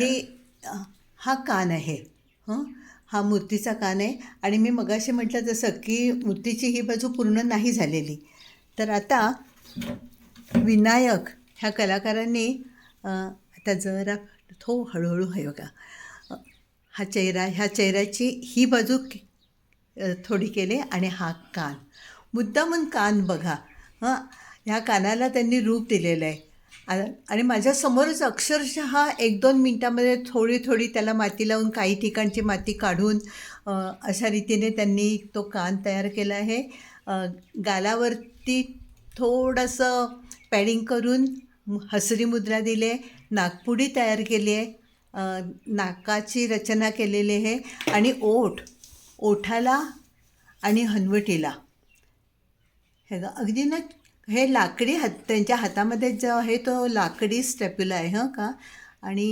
ही हा कान आहे. हं? हा मूर्तीचा कान आहे. आणि मी मगाशी म्हटलं जसं की मूर्तीची ही बाजू पूर्ण नाही झालेली. तर आता विनायक ह्या कलाकारांनी आता जरा थो हळूहळू आहे बघा. अ, हा चेहरा ह्या चेहऱ्याची ही बाजू की- थोडी केली आणि हा कान. मुद्दामून कान बघा. हां? ह्या कानाला त्यांनी रूप दिलेलं आहे. आणि माझ्यासमोरच अक्षरशः एक दोन मिनटामध्ये थोडी थोडी त्याला माती लावून काही ठिकाणची माती काढून अशा रीतीने त्यांनी तो कान तयार केला आहे. गालावरती थोडंसं पॅडिंग करून हसरी मुद्रा दिली आहे नागपुडी तयार केली आहे नाकाची रचना केलेली आहे आणि ओठ ओठाला आणि हनवटीला. हे अगदी ना हे लाकडी हात त्यांच्या हातामध्ये जो आहे तो लाकडी स्टॅप्युला आहे हं का? आणि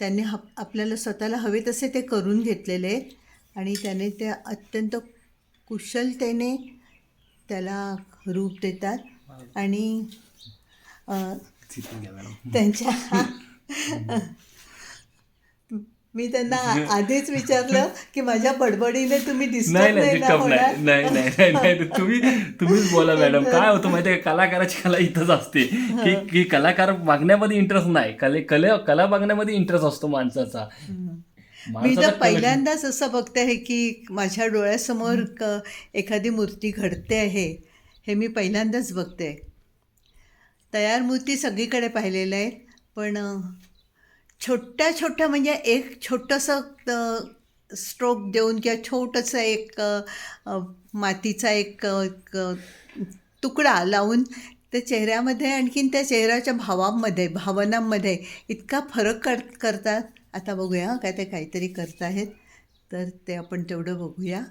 त्यांनी ह आपल्याला स्वतःला हवे तसे ते करून घेतलेले आहेत. आणि त्याने ते अत्यंत कुशलतेने त्याला रूप देतात. आणि त्यांच्या मी त्यांना आधीच विचारलं की माझ्या बडबडीने तुम्ही दिसत नाही नाही नाही तुम्ही तुम्हीच बोला मॅडम. काय होतं माहिती कलाकाराची कला इथंच असते. की की कलाकार मागण्यामध्ये इंटरेस्ट नाही. कले कले कला बघण्यामध्ये इंटरेस्ट असतो माणसाचा. मी तर पहिल्यांदाच असं बघते आहे की माझ्या डोळ्यासमोर एखादी मूर्ती घडते आहे हे मी पहिल्यांदाच बघते. तयार मूर्ती सगळीकडे पाहिलेलं आहे पण छोट्या छोट्या म्हणजे एक छोटंसं स्ट्रोक देऊन किंवा छोटंसं एक मातीचा एक तुकडा लावून त्या चेहऱ्यामध्ये आणखीन त्या चेहऱ्याच्या भावांमध्ये भावनांमध्ये इतका फरक कर करतात. आता बघूया काय ते काहीतरी करत आहेत. तर ते आपण तेवढं बघूया.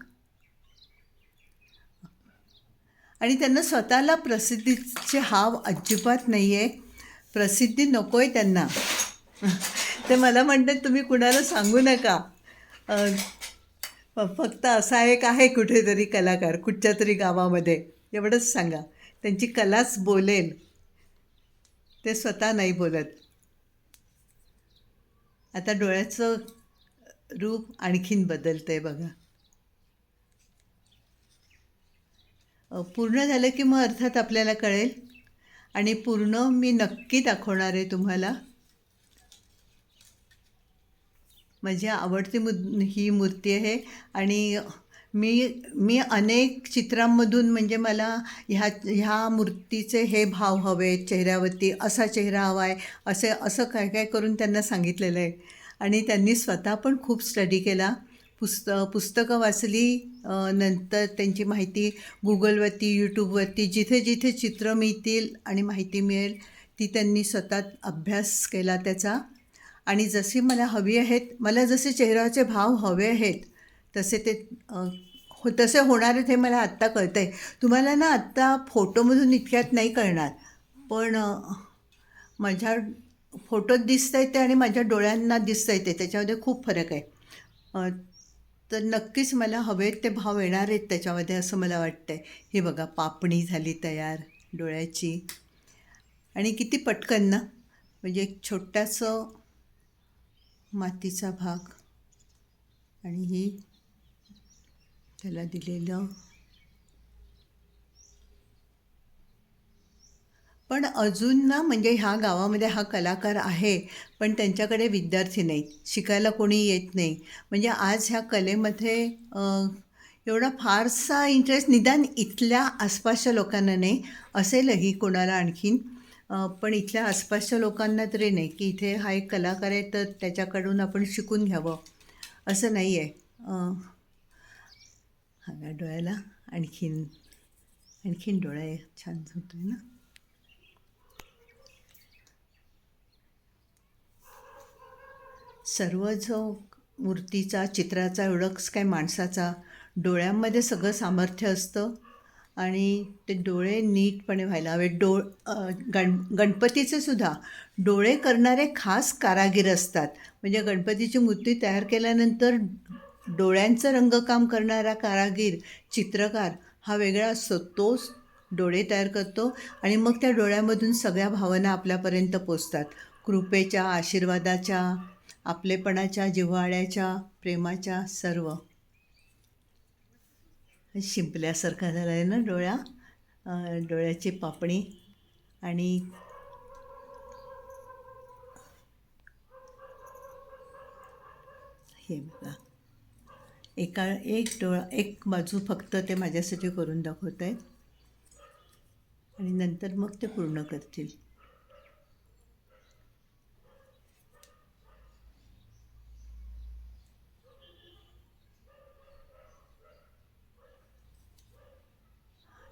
आणि त्यांना स्वतःला प्रसिद्धीचे हाव अजिबात नाही आहे प्रसिद्धी नको आहे त्यांना. ते मला म्हणतात तुम्ही कुणाला सांगू नका. फक्त असा एक आहे कुठेतरी कलाकार कुठच्या तरी गावामध्ये. एवढंच सांगा. त्यांची कलाच बोलेल. ते स्वतः नाही बोलत. आता डोळ्याचं रूप आणखीन बदलतं आहे बघा पूर्ण झालं की मग अर्थात आपल्याला कळेल. आणि पूर्ण मी नक्की दाखवणार आहे तुम्हाला. माझी आवडती मु ही मूर्ती आहे. आणि मी मी अनेक चित्रांमधून म्हणजे मला ह्या ह्या मूर्तीचे हे भाव हवे चेहऱ्यावरती असा चेहरा हवा आहे असे असं काय काय करून त्यांना सांगितलेलं आहे. आणि त्यांनी स्वतः पण खूप स्टडी केला. पुस्त पुस्तकं वाचली नंतर त्यांची माहिती गुगलवरती यूट्यूबवरती जिथे जिथे चित्र मिळतील आणि माहिती मिळेल ती त्यांनी स्वतः अभ्यास केला त्याचा. आणि जशी मला हवी आहेत मला जसे चेहऱ्याचे भाव हवे आहेत तसे ते हो तसे होणार आहेत हे मला आत्ता कळतं आहे तुम्हाला ना आत्ता फोटोमधून इतक्यात नाही कळणार. पण माझ्या फोटोत दिसता आहे ते आणि माझ्या डोळ्यांना दिसता आहे ते त्याच्यामध्ये खूप फरक आहे. तर नक्कीच मला हवेत ते भाव येणार आहेत त्याच्यामध्ये असं मला वाटतं आहे हे बघा पापणी झाली तयार डोळ्याची. आणि किती पटकन ना म्हणजे एक छोटासं मातीचा भाग. आणि ही त्याला दिलेलं. पण अजून ना म्हणजे ह्या गावामध्ये हा कलाकार आहे पण त्यांच्याकडे विद्यार्थी नाहीत शिकायला कोणी येत नाही. म्हणजे आज ह्या कलेमध्ये एवढा फारसा इंटरेस्ट निदान इथल्या आसपासच्या लोकांना नाही असेलही कोणाला आणखीन. पण इथल्या आसपासच्या लोकांना तरी नाही की इथे हा एक कलाकार आहे तर त्याच्याकडून आपण शिकून घ्यावं. असं नाही आहे. हा डोळ्याला आणखीन आणखीन डोळा छान होतो आहे ना? सर्व जो मूर्तीचा चित्राचा एवढंच काय माणसाचा डोळ्यांमध्ये सगळं सामर्थ्य असतं. आणि ते डोळे नीटपणे व्हायला हवे. डो गण गणपतीचे सुद्धा डोळे करणारे खास कारागीर असतात. म्हणजे गणपतीची मूर्ती तयार केल्यानंतर डोळ्यांचं रंगकाम करणारा कारागीर चित्रकार हा वेगळा असतो तोच डोळे तयार करतो आणि मग त्या डोळ्यामधून सगळ्या भावना आपल्यापर्यंत पोचतात. कृपेच्या आशीर्वादाच्या आपलेपणाच्या जिव्हाळ्याच्या प्रेमाच्या सर्व. शिंपल्यासारखा झाला आहे ना डोळ्या डोळ्याची पापणी आणि हे बघा. एका एक डोळा एक बाजू फक्त ते माझ्यासाठी करून दाखवत आहेत आणि नंतर मग ते पूर्ण करतील.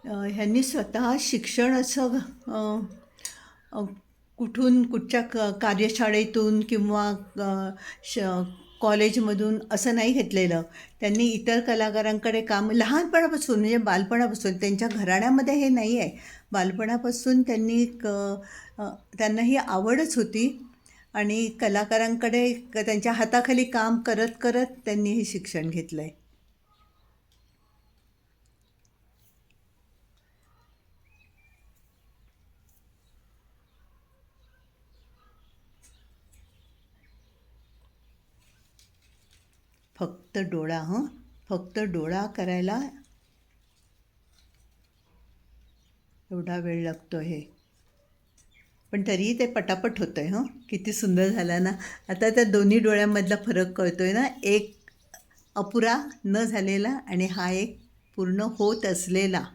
ह्यांनी स्वतः शिक्षण असं कुठून कुठच्या क कार्यशाळेतून किंवा श कॉलेजमधून असं नाही घेतलेलं. त्यांनी इतर कलाकारांकडे काम लहानपणापासून म्हणजे बालपणापासून त्यांच्या घराण्यामध्ये हे नाही आहे. बालपणापासून त्यांनी क त्यांना ही आवडच होती आणि कलाकारांकडे क- त्यांच्या हाताखाली काम करत करत त्यांनी हे शिक्षण घेतलं आहे फक्त डोळा हं? फक्त डोळा करायला एवढा वेळ लागतो हे. पण तरीही ते पटापट होतं आहे हं? किती सुंदर झाला ना. आता त्या दोन्ही डोळ्यांमधला फरक कळतो आहे ना. एक अपुरा न झालेला आणि हा एक पूर्ण होत असलेला.